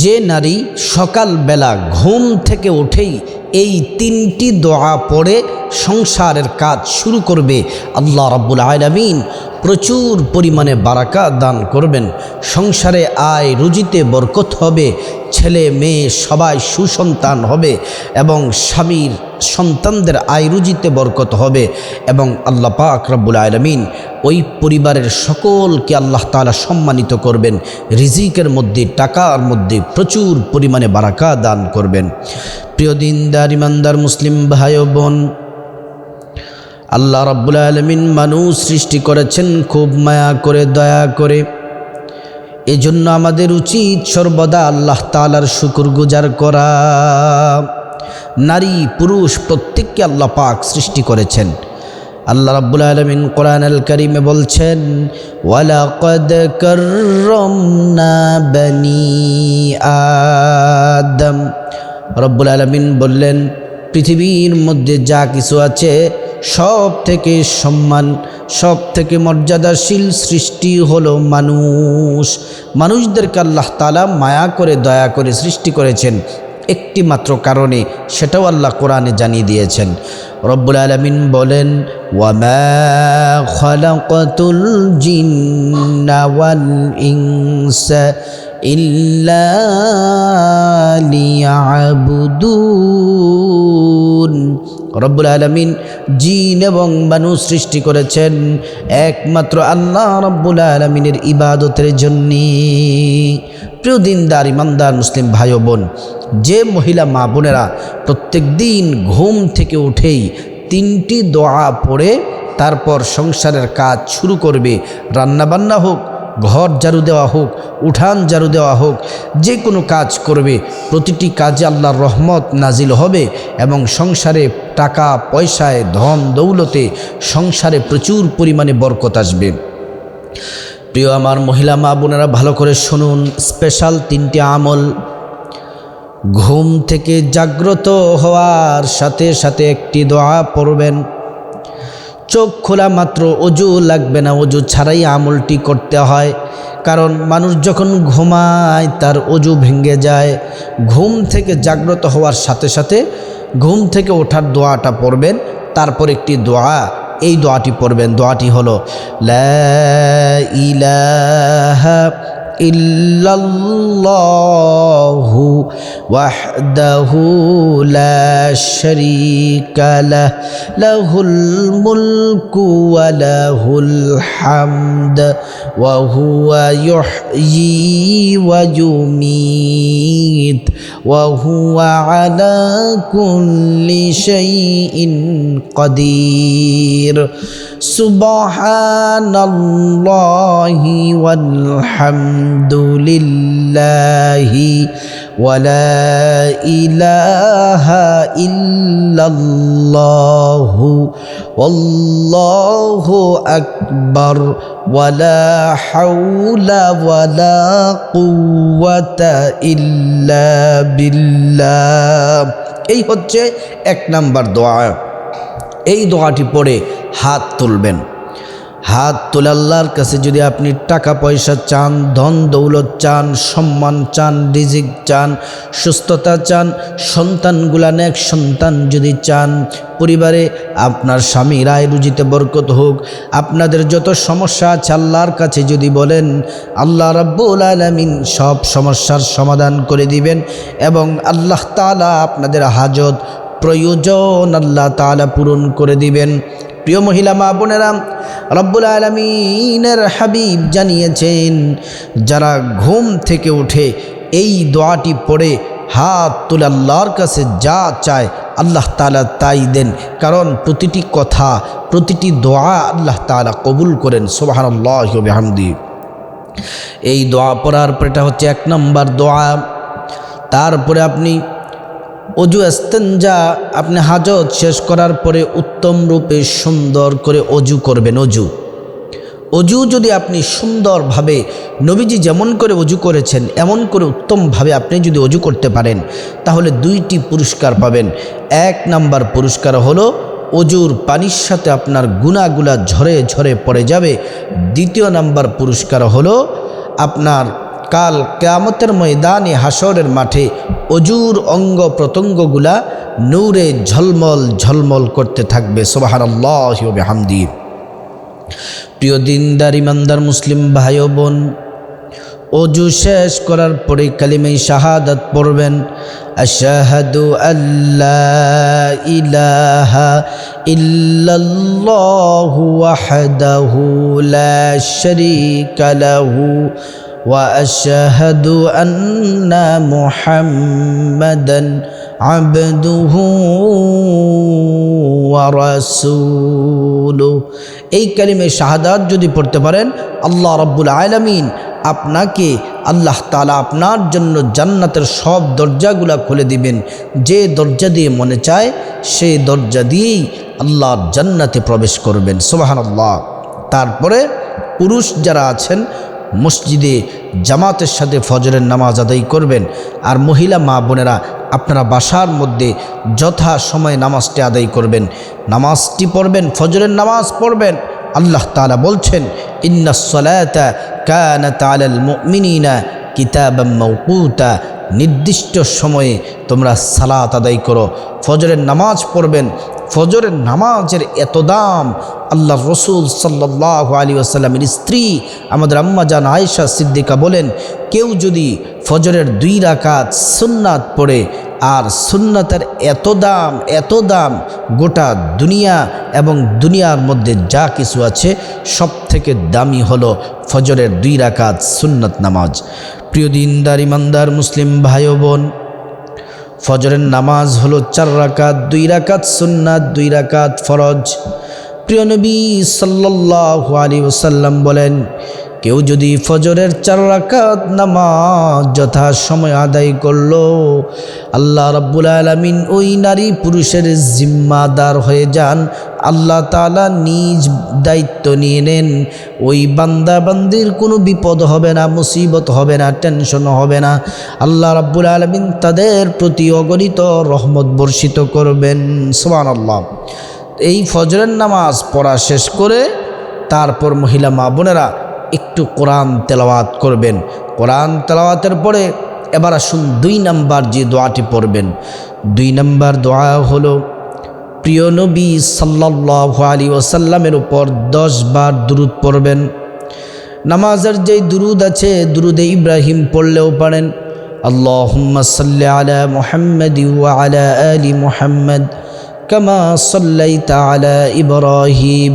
যে নারী সকালবেলা ঘুম থেকে উঠেই এই তিনটি দোয়া পড়ে সংসারের কাজ শুরু করবে, আল্লাহ রাব্বুল আলামিন প্রচুর পরিমাণে বারাকা দান করবেন। সংসারে আয়, রুজিতে বরকত হবে, ছেলে মেয়ে সবাই সুসন্তান হবে এবং স্বামীর সন্তানদের আয়, রুজিতে বরকত হবে এবং আল্লাহ পাক রব্বুল আলমিন ওই পরিবারের সকলকে আল্লাহ তালা সম্মানিত করবেন। রিজিকের মধ্যে, টাকার মধ্যে প্রচুর পরিমাণে বারাকা দান করবেন। প্রিয় দিনদার, ইমানদার, মুসলিম ভাই বোন আল্লাহ রব্বুল আলমিন মানুষ সৃষ্টি করেছেন খুব মায়া করে, দয়া করে। এজন্য আমাদের উচিত সর্বদা আল্লাহ তালার শুকুর গুজার করা। নারী, পুরুষ প্রত্যেককে আল্লাহ পাক সৃষ্টি করেছেন। আল্লাহ রাব্বুল আলমিন কোরআন আল করিমে বলছেন, ওয়ালাকদ করমনা বনি আদম। রব্বুল আলমিন বললেন, পৃথিবীর মধ্যে যা কিছু আছে সব থেকে সম্মান সব থেকে মর্যাদাশীল সৃষ্টি হলো মানুষ। মানুষদেরকে আল্লাহ তালা মায়া করে, দয়া করে সৃষ্টি করেছেন একটি মাত্র কারণে, সেটাও আল্লাহ কোরআনে জানিয়ে দিয়েছেন। রব্বুল আলমিন বলেন, ওয়ামা খালাকাতুল জিন্না ওয়াল ইনসা ইল্লা রব্বুল আলমিন জিন এবং মানুষ সৃষ্টি করেছেন একমাত্র আল্লাহ রব্বুল আলমিনের ইবাদতের জন্যে। প্রিয় দিনদার, ইমানদার মুসলিম ভাই বোন, যে মহিলা মা বোনেরা প্রত্যেক দিন ঘুম থেকে উঠেই তিনটি দোয়া পড়ে, তারপর সংসারের কাজ শুরু করবে, রান্নাবান্না হোক ঘর জারু দেওয়া হোক, উঠান জারু দেওয়া হোক, যে কোনো কাজ করবে। প্রতিটি কাজে আল্লাহর রহমত নাজিল হবে এবং সংসারে টাকা, পয়সায় ধন, দৌলতে সংসারে প্রচুর পরিমাণে বরকত আসবে। প্রিয় আমার মহিলা মা বোনেরা, ভালো করে শুনুন স্পেশাল তিনটি আমল। ঘুম থেকে জাগ্রত হওয়ার সাথে সাথে একটি দোয়া পড়বেন। চোখ খোলা মাত্র, অজু লাগবে না, অজু ছাড়াই আমলটি করতে হয়। কারণ মানুষ যখন ঘুমায়, তার অজু ভেঙে যায়। ঘুম থেকে জাগ্রত হওয়ার সাথে সাথে ঘুম থেকে ওঠার দোয়াটা পড়বেন। তারপর একটি দোয়া, এই দোয়াটি পড়বেন। দোয়াটি হলো, লা ইলাহা إلا الله وحده لا شريك له. له الملك وله الحمد وهو يحيي ويميت وهو على كل شيء قدير. سبحان الله والحمد لله ولا إله إلا الله والله أكبر ولا حول ولا قوة إلا بالله এই হচ্ছে এক নাম্বার দোয়া এই দোয়াটি পড়ে হাত তুলবেন হাত তুলে আল্লাহর কাছে যদি আপনি টাকা পয়সা চান, ধন দৌলত চান, সম্মান চান, রিজিক চান, সুস্থতা চান, সন্তানগুলা নেক সন্তান যদি চান, পরিবারে আপনার স্বামীর আয় রুজিতে বরকত হোক, আপনাদের যত সমস্যা আছে আল্লাহর কাছে যদি বলেন, আল্লাহ রাব্বুল আলমিন সব সমস্যার সমাধান করে দিবেন এবং আল্লাহ তালা আপনাদের হাজত প্রয়োজন আল্লাহ তালা পূরণ করে দিবেন। প্রিয় মহিলা মা বোনেরা, রব্বুল আলমিনের হাবিব জানিয়েছেন, যারা ঘুম থেকে উঠে এই দোয়াটি পড়ে, হাত তুলে আল্লাহর কাছে যা চায় আল্লাহ তালা তাই দেন। কারণ প্রতিটি কথা, প্রতিটি দোয়া আল্লাহ তালা কবুল করেন সোবাহান আল্লাহমদি এই দোয়া পড়ার পর এটা হচ্ছে এক নম্বর দোয়া। তারপরে আপনি অজু এস্তেঞ্জা, আপনি হাজত শেষ করার পরে উত্তম রূপে সুন্দর করে অজু করবেন, অজু। অজু যদি আপনি সুন্দরভাবে নবীজি যেমন করে অজু করেছেন, এমন করে উত্তমভাবে আপনি যদি অজু করতে পারেন, তাহলে দুইটি পুরস্কার পাবেন। এক নাম্বার পুরস্কার হলো অজুর পানির সাথে আপনার গুণাগুলা ঝরে ঝরে পড়ে যাবে। দ্বিতীয় নাম্বার পুরস্কার হলো আপনার কাল কেয়ামতের ময়দানে হাসরের মাঠে অজুর অঙ্গ প্রত্যঙ্গগুলা নূরে ঝলমল ঝলমল করতে থাকবে সোবাহান আল্লাহ হামদি প্রিয় দিনদার, ইমানদার মুসলিম ভাই বোন, অজু শেষ করার পরে কালিমাই শাহাদাত পড়বেন, আশাহাদু আল্লাহ ইলাহা ইল্লাল্লাহু ওয়াহদাহু লা লাহু واشهد ان محمدا عبده ورسوله এই কালিমে শাহাদাত যদি পড়তে পারেন আল্লাহ রব্বুল আলামিন আপনাকে আল্লাহ তালা আপনার জন্য জান্নাতের সব দরজাগুলা খুলে দিবেন যে দরজা দিয়ে মনে চায় সেই দরজা দিয়েই আল্লাহর জান্নাতে প্রবেশ করবেন সোবাহান আল্লাহ তারপরে পুরুষ যারা আছেন মসজিদে জামাতের সাথে ফজরের নামাজ আদায় করবেন। আর মহিলা মা বোনেরা, আপনারা বাসার মধ্যে যথা সময়ে নামাজটি আদায় করবেন। নামাজটি পড়বেন, ফজরের নামাজ পড়বেন। আল্লাহ তালা বলছেন ইন্না সলাতা কানাত আলাল মুমিনিনা মৌকুতা নির্দিষ্ট সময়ে তোমরা সালাত আদায় করো। ফজরের নামাজ পড়বেন। ফজরের নামাজের এত দাম আল্লাহ রসুল সাল্লাহ আলী আসাল্লামের স্ত্রী, আমাদের আম্মা জান আয়েশা সিদ্দিকা বলেন, কেউ যদি ফজরের দুই রাকাত সুন্নাত পড়ে আর সুন্নাতের এত দাম এত দাম গোটা দুনিয়া এবং দুনিয়ার মধ্যে যা কিছু আছে সব থেকে দামি হলো ফজরের দুই রাকাত সুন্নত নামাজ। প্রিয় দিনদার, ইমানদার, মুসলিম ভাই বোন, ফজরের নামাজ হলো চার রাকাত, দুই রাকাত সুন্নাত, দুই রাকাত ফরজ। প্রিয় নবী সাল্লাহ আলী ওসাল্লাম বলেন কেউ যদি ফজরের চার রাকাত নামাজ যথা সময় আদায় করল, আল্লাহ রব্বুল আলমিন ওই নারী পুরুষের জিম্মাদার হয়ে যান। আল্লাহ তালা নিজ দায়িত্ব নিয়ে নেন। ওই বান্দা বান্দির কোনো বিপদ হবে না, মুসিবত হবে না, টেনশন হবে না। আল্লাহ রাব্বুল আলমিন তাদের প্রতি অগণিত রহমত বর্ষিত করবেন। সোমান আল্লাহ এই ফজরের নামাজ পড়া শেষ করে তারপর মহিলা মা বোনেরা একটু কোরআন তেলাওয়াত করবেন। কোরআন তেলাওয়াতের পরে এবার আসুন দুই নাম্বার যে দোয়াটি পড়বেন। দুই নাম্বার দোয়া হলো, প্রিয় নবী সাল্লাহ আলী ওসাল্লামের উপর দশ বার দুরুদ পড়বেন। নামাজের যেই দুরুদ আছে, দুরুদে ইব্রাহিম পড়লেও পারেন। আল্লাহুম্মা সাল্লি আলা মুহাম্মাদ আলা আলি মুহাম্মদ, কামা সাল্লাইতা আলা ইব্রাহিম।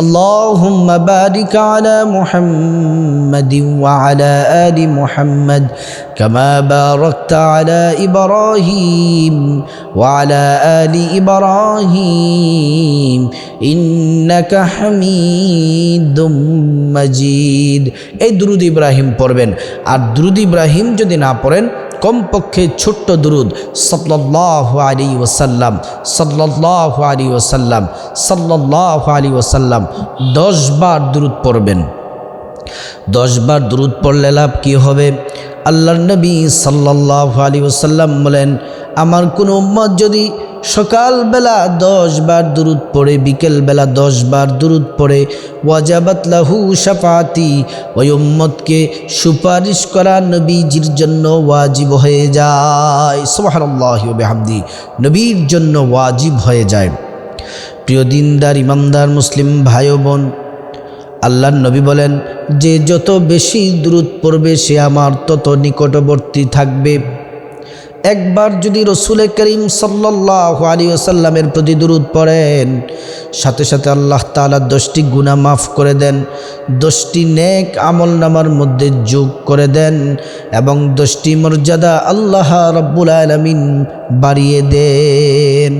اللهم بارك على محمد وعلى آل محمد كما باركت على إبراهيم وعلى آل إبراهيم إنك حميد مجيد এই দুরুদ ইব্রাহিম পড়বেন আর দুরুদ ইব্রাহিম যদি না পড়েন কমপক্ষে ছোট্ট দুরুদ সল্লাহ আলী ওসাল্লাম সল্লাহ আলী ওসাল্লাম সল্লাহ আলী ওসাল্লাম দশবার দুরুদ পড়বেন। দশবার দুরুদ পড়লে লাভ কী হবে? আল্লাহ নবী সাল্লাহ আলী ওসাল্লাম বলেন, আমার কোনো উম্মত যদি সকালবেলা দশ বার দুরুদ পড়ে, বিকেলবেলা দশ বার দুরুদ পড়ে। ওয়াজাবাত লাহু সাফাতি ওই উম্মতকে সুপারিশ করা নবীজির জন্য ওয়াজিব হয়ে যায়। সোহানাল্লাহ বেহামদি, নবীর জন্য ওয়াজিব হয়ে যায়। প্রিয় দিনদার, ইমানদার, মুসলিম ভাই বোন আল্লাহর নবী বলেন, যে যত বেশি দূরত পড়বে, সে আমার তত নিকটবর্তী থাকবে। একবার যদি রসুল করিম সাল্লাহ আলী আসাল্লামের প্রতি দূরত পড়েন, সাথে সাথে আল্লাহ তালা দশটি গুণা মাফ করে দেন, দশটি নেক আমল নামার মধ্যে যোগ করে দেন এবং দশটি মর্যাদা আল্লাহ রব্বুল আলমিন বাড়িয়ে দেন।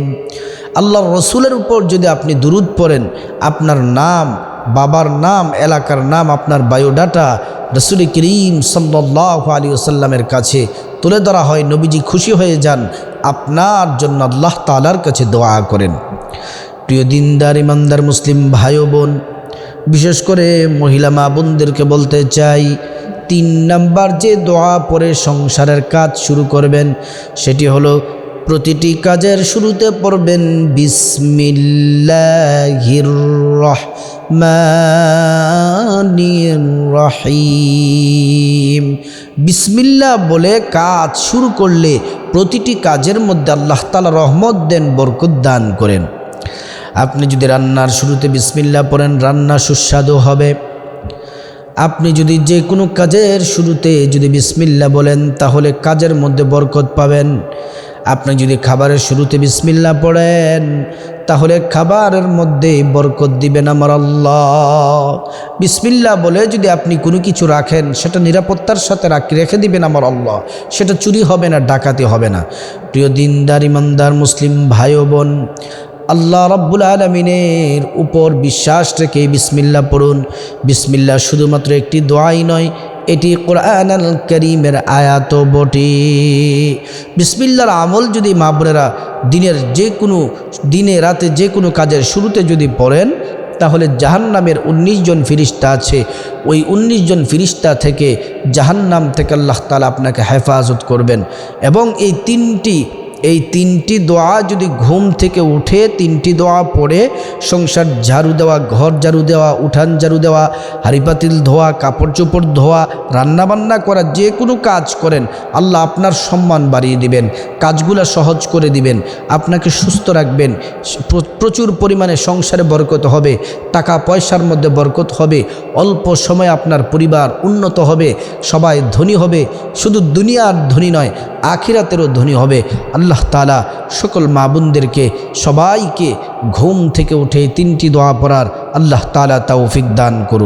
আল্লাহ রসুলের উপর যদি আপনি দুরুদ পড়েন, আপনার নাম বাবার নাম, এলাকার নাম আপনার বায়োডাটা রসুল করিম সাল্লাহ আলী আসাল্লামের কাছে তুলে ধরা হয়। নবীজি খুশি হয়ে যান। আপনার জন্য আল্লাহ তালার কাছে দোয়া করেন। প্রিয় দিনদার, ইমানদার মুসলিম ভাই বোন বিশেষ করে মহিলা মা বোনদেরকে বলতে চাই, তিন নাম্বার যে দোয়া পরে সংসারের কাজ শুরু করবেন, সেটি হলো প্রতিটি কাজের শুরুতে পড়বেন, বিসমিল্লাহির রহিম। বিসমিল্লা বলে কাজ শুরু করলে প্রতিটি কাজের মধ্যে আল্লাহ তালা রহমত দেন, বরকত দান করেন। আপনি যদি রান্নার শুরুতে বিসমিল্লা পড়েন, রান্না সুস্বাদু হবে। আপনি যদি যে কোনো কাজের শুরুতে যদি বিসমিল্লা বলেন, তাহলে কাজের মধ্যে বরকত পাবেন। আপনি যদি খাবারের শুরুতে বিসমিল্লা পড়েন, তাহলে খাবারের মধ্যে বরকত দিবেন আমার আল্লাহ। বিসমিল্লা বলে যদি আপনি কোনো কিছু রাখেন, সেটা নিরাপত্তার সাথে রাখি রেখে দিবেন আমার আল্লাহ। সেটা চুরি হবে না, ডাকাতি হবে না। প্রিয় দিনদার, ইমানদার, মুসলিম ভাই বোন, আল্লাহ রব্বুল আলমিনের উপর বিশ্বাস রেখে বিসমিল্লা পড়ুন। বিসমিল্লা শুধুমাত্র একটি দোয়াই নয় এটি কোরআন করিমের আয়াত বটে। বিসমিল্লার আমল যদি মা বোনেরা দিনের যে কোনো, দিনে রাতে যে কোনো কাজের শুরুতে যদি পড়েন, তাহলে জাহান্নামের ১৯ জন ফিরিস্তা আছে। ওই ১৯ জন ফিরিস্তা থেকে জাহান্নাম থেকে আল্লাহ তালা আপনাকে হেফাজত করবেন। এবং এই তিনটি এই তিনটি দোয়া যদি ঘুম থেকে উঠে তিনটি দোয়া পড়ে, সংসার ঝাড়ু দেওয়া, ঘর ঝাড়ু দেওয়া, উঠান ঝাড়ু দেওয়া হারিপাতিল ধোয়া কাপড় চোপড় ধোয়া, রান্নাবান্না করা, যে কোনো কাজ করেন, আল্লাহ আপনার সম্মান বাড়িয়ে দিবেন, কাজগুলো সহজ করে দিবেন, আপনাকে সুস্থ রাখবেন প্রচুর পরিমাণে সংসারে বরকত হবে, টাকা পয়সার মধ্যে বরকত হবে, অল্প সময় আপনার পরিবার উন্নত হবে, সবাই ধনী হবে, শুধু দুনিয়ার ধনী নয় আখিরাতেরও ধনী হবে। আল্লাহ তালা সকল মাবুনদেরকে, সবাইকে ঘুম থেকে উঠে তিনটি দোয়া পড়ার আল্লাহ তালা তৌফিক দান করুন।